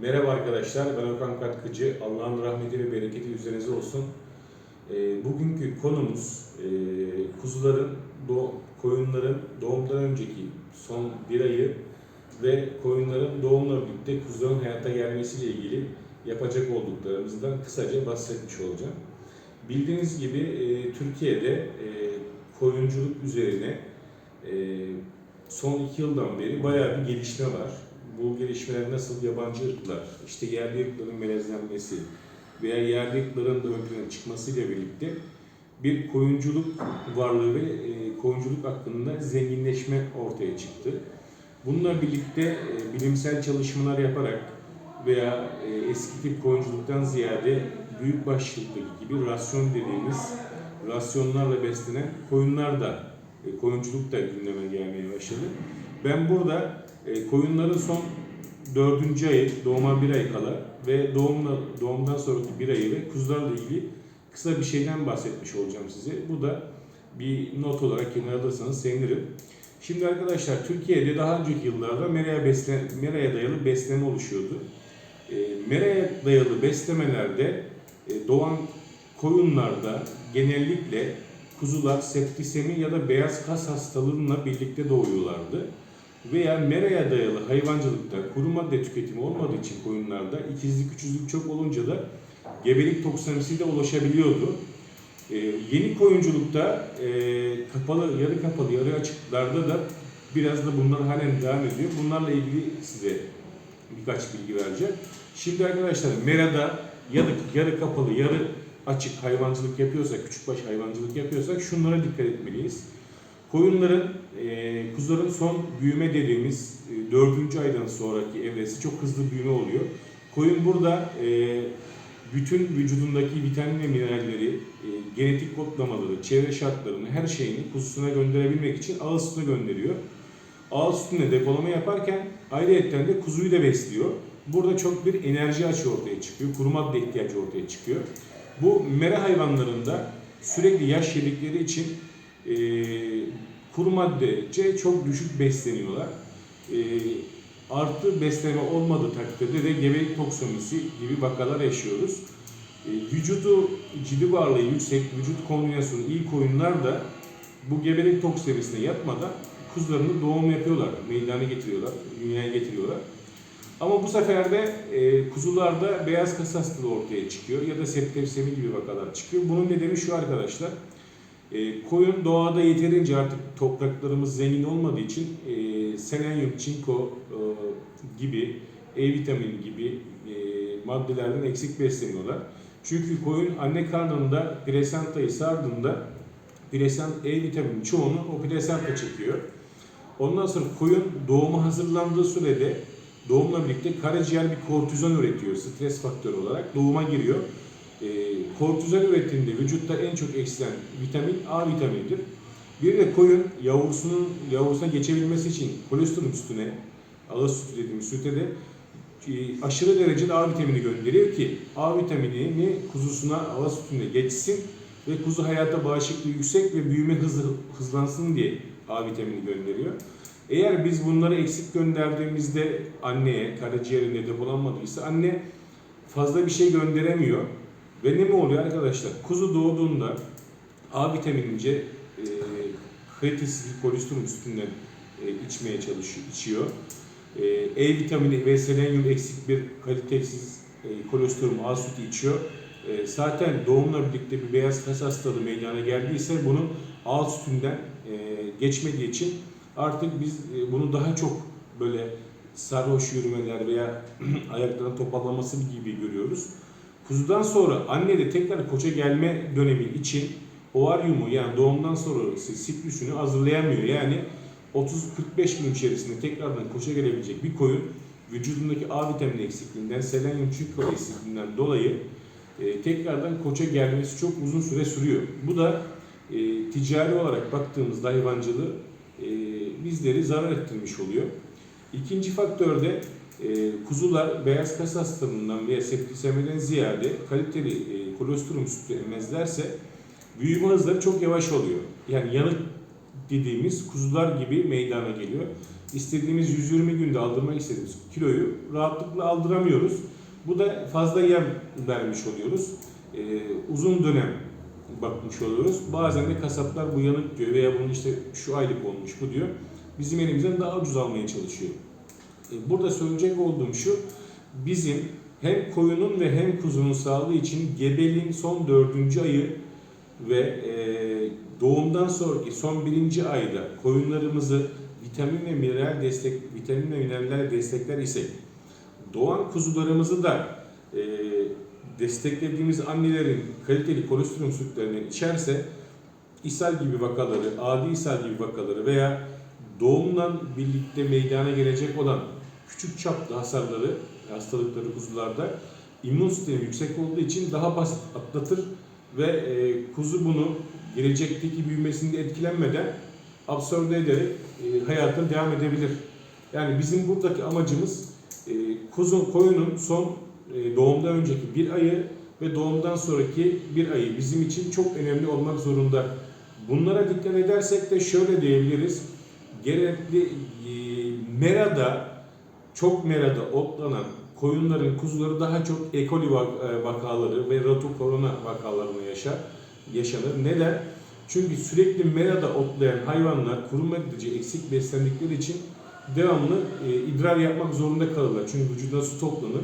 Merhaba arkadaşlar, ben Okan Katkıcı. Allah'ın rahmeti ve bereketi üzerinize olsun. Ee, bugünkü konumuz e, kuzuların, doğ, koyunların doğumdan önceki son bir ayı ve koyunların doğumla birlikte kuzuların hayata gelmesiyle ilgili yapacak olduklarımızdan kısaca bahsetmiş olacağım. Bildiğiniz gibi e, Türkiye'de e, koyunculuk üzerine e, son iki yıldan beri bayağı bir gelişme var. Bu gelişmeler nasıl yabancı ırklar, işte yerli ırkların melezlenmesi veya yerli ırkların da ön çıkmasıyla birlikte bir koyunculuk varlığı ve e, koyunculuk hakkında zenginleşme ortaya çıktı. Bununla birlikte e, bilimsel çalışmalar yaparak veya e, eski tip koyunculuktan ziyade büyük başlıktaki gibi rasyon dediğimiz rasyonlarla beslenen koyunlar da e, koyunculuk da gündeme gelmeye başladı. Ben burada e, koyunların son dördüncü ayı, doğuma bir ay kala ve doğumla, doğumdan sonraki bir ayı ve kuzularla ilgili kısa bir şeyden bahsetmiş olacağım size. Bu da bir not olarak kenara alırsanız sevinirim. Şimdi arkadaşlar Türkiye'de daha önceki yıllarda meraya, beslen, meraya dayalı besleme oluşuyordu. E, meraya dayalı beslemelerde e, doğan koyunlarda genellikle kuzular septisemi ya da beyaz kas hastalığıyla birlikte doğuyorlardı. Veya meraya dayalı hayvancılıkta kuru madde tüketimi olmadığı için koyunlarda ikizlik üçüzlük çok olunca da gebelik toksinisi de ulaşabiliyordu. Ee, yeni koyunculukta e, kapalı, yarı kapalı, yarı açıklarda da biraz da bunlar halen devam ediyor. Bunlarla ilgili size birkaç bilgi vereceğim. Şimdi arkadaşlar merada yarı, yarı kapalı, yarı açık hayvancılık yapıyorsak, küçükbaş hayvancılık yapıyorsak şunlara dikkat etmeliyiz. Koyunların, e, kuzuların son büyüme dediğimiz e, 4. aydan sonraki evresi çok hızlı büyüme oluyor. Koyun burada e, bütün vücudundaki vitamin ve mineralleri, e, genetik kodlamaları, çevre şartlarını, her şeyini kuzusuna gönderebilmek için ağız sütüne gönderiyor. Ağız sütüne depolama yaparken ayrıyetten de kuzuyu da besliyor. Burada çok bir enerji açığı ortaya çıkıyor, kuru madde ihtiyacı ortaya çıkıyor. Bu mera hayvanlarında sürekli yaş yedikleri için e, kuru maddece çok düşük besleniyorlar. E, artı besleme olmadığı takdirde de gebelik toksomisi gibi vakalar yaşıyoruz. E, vücudu cidi varlığı yüksek, vücut kombinasyonu iyi koyunlar da bu gebelik toksomisine yatmadan kuzularını doğum yapıyorlar, meydana getiriyorlar, dünyaya getiriyorlar. Ama bu sefer de e, kuzularda beyaz kas hastalığı ortaya çıkıyor ya da septepsemi gibi vakalar çıkıyor. Bunun nedeni şu arkadaşlar. E, koyun doğada yeterince artık topraklarımız zengin olmadığı için e, selenyum, çinko e, gibi, E vitamini gibi e, maddelerden eksik besleniyorlar. Çünkü koyun anne karnında plasentayı sardığında plasent E vitamini çoğunu o plasenta çekiyor. Ondan sonra koyun doğuma hazırlandığı sürede doğumla birlikte karaciğer bir kortizon üretiyor stres faktörü olarak doğuma giriyor. E, kortizon ürettiğinde vücutta en çok eksilen vitamin A vitaminidir. Bir de koyun yavrusunun yavrusuna geçebilmesi için kolesterol üstüne ağız sütü dediğimiz süte de e, aşırı derecede A vitamini gönderiyor ki A vitaminini kuzusuna ağız sütüne geçsin ve kuzu hayata bağışıklığı yüksek ve büyüme hızı hızlansın diye A vitamini gönderiyor. Eğer biz bunları eksik gönderdiğimizde anneye, karaciğerinde depolanmadıysa anne fazla bir şey gönderemiyor. Ve ne mi oluyor arkadaşlar? Kuzu doğduğunda A vitaminince e, kalitesiz kolesterol üstünden e, içmeye çalışıyor, içiyor. E, E vitamini ve selenyum eksik bir kalitesiz e, kolesterol A sütü içiyor. E, zaten doğumla birlikte bir beyaz kas hastalığı meydana geldiyse bunun A sütünden e, geçmediği için artık biz e, bunu daha çok böyle sarhoş yürümeler veya ayaklarının toparlaması gibi görüyoruz. Kuzudan sonra anne de tekrar koça gelme dönemi için ovaryumu yani doğumdan sonra siklüsünü hazırlayamıyor. Yani 30-45 gün içerisinde tekrardan koça gelebilecek bir koyun vücudundaki A vitamini eksikliğinden, selenyum çinko eksikliğinden dolayı e, tekrardan koça gelmesi çok uzun süre sürüyor. Bu da e, ticari olarak baktığımızda hayvancılığı e, bizleri zarar ettirmiş oluyor. İkinci faktör de kuzular beyaz kas hastalığından veya septisemiden ziyade kaliteli e, kolostrum sütü emmezlerse büyüme hızları çok yavaş oluyor. Yani yanık dediğimiz kuzular gibi meydana geliyor. İstediğimiz 120 günde aldırmak istediğimiz kiloyu rahatlıkla aldıramıyoruz. Bu da fazla yem vermiş oluyoruz. Ee, uzun dönem bakmış oluyoruz. Bazen de kasaplar bu yanık diyor veya bunun işte şu aylık olmuş bu diyor. Bizim elimizden daha ucuz almaya çalışıyor. Ee, burada söyleyecek olduğum şu, bizim hem koyunun ve hem kuzunun sağlığı için gebeliğin son dördüncü ayı ve e, doğumdan sonraki son birinci ayda koyunlarımızı vitamin ve mineral destek, vitamin ve mineraller destekler isek, doğan kuzularımızı da e, desteklediğimiz annelerin kaliteli kolesterol sütlerini içerse ishal gibi vakaları, adi ishal gibi vakaları veya doğumla birlikte meydana gelecek olan küçük çaplı hasarları, hastalıkları kuzularda immün sistemi yüksek olduğu için daha basit atlatır ve e, kuzu bunu gelecekteki büyümesinde etkilenmeden absorbe ederek e, hayatına devam edebilir. Yani bizim buradaki amacımız e, kuzu, koyunun son e, doğumdan önceki bir ayı ve doğumdan sonraki bir ayı bizim için çok önemli olmak zorunda. Bunlara dikkat edersek de şöyle diyebiliriz. Gerekli e, merada, çok merada otlanan koyunların, kuzuları daha çok E. coli vak- e, vakaları ve rotokorona vakalarına yaşar, yaşanır. Neden? Çünkü sürekli merada otlayan hayvanlar kuru maddeci eksik beslendikleri için devamlı e, idrar yapmak zorunda kalırlar. Çünkü vücuduna su toplanır.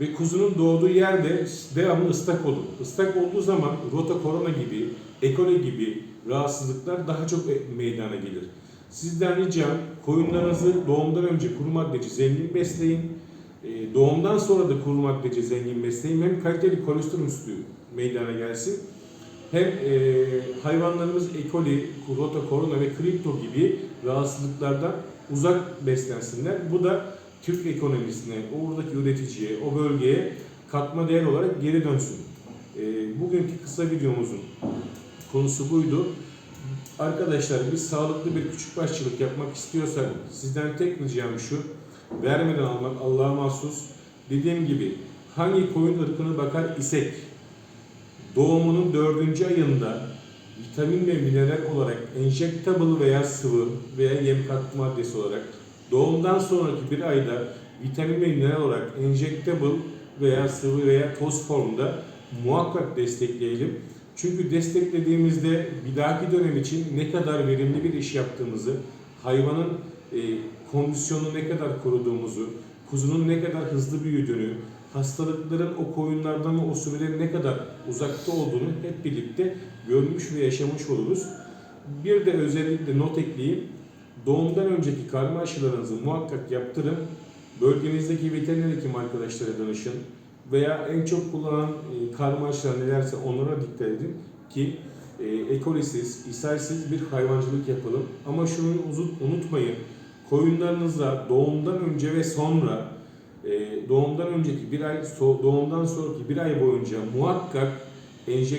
Ve kuzunun doğduğu yerde devamlı ıslak olur. Islak olduğu zaman rotokorona gibi, E. coli gibi rahatsızlıklar daha çok meydana gelir. Sizden ricam koyunlarınızı doğumdan önce kuru maddeci zengin besleyin. E, Doğumdan sonra da kuru maddeci zengin besleyin. Hem kaliteli kolesterol sütü meydana gelsin. Hem e, hayvanlarımız E. coli, rota, korona ve kripto gibi rahatsızlıklardan uzak beslensinler. Bu da Türk ekonomisine, oradaki üreticiye, o bölgeye katma değer olarak geri dönsün. E, bugünkü kısa videomuzun konusu buydu. Arkadaşlar biz sağlıklı bir küçük başçılık yapmak istiyorsak sizden tek ricam şu. Vermeden almak Allah'a mahsus. Dediğim gibi hangi koyun ırkına bakar isek doğumunun dördüncü ayında vitamin ve mineral olarak enjektable veya sıvı veya yem katkı maddesi olarak doğumdan sonraki bir ayda vitamin ve mineral olarak enjektable veya sıvı veya toz formda muhakkak destekleyelim. Çünkü desteklediğimizde bir dahaki dönem için ne kadar verimli bir iş yaptığımızı, hayvanın e, kondisyonunu ne kadar koruduğumuzu, kuzunun ne kadar hızlı büyüdüğünü, hastalıkların o koyunlardan ve o sürülerin ne kadar uzakta olduğunu hep birlikte görmüş ve yaşamış oluruz. Bir de özellikle not ekleyeyim. Doğumdan önceki karma aşılarınızı muhakkak yaptırın. Bölgenizdeki veteriner hekim arkadaşlara danışın. Veya en çok kullanılan e, karma aşılar nelerse onlara dikkat edin ki e, ekolisiz, ishalsiz bir hayvancılık yapalım. Ama şunu unutmayın. Koyunlarınıza doğumdan önce ve sonra e, doğumdan önceki bir ay, so- doğumdan sonraki bir ay boyunca muhakkak enjekte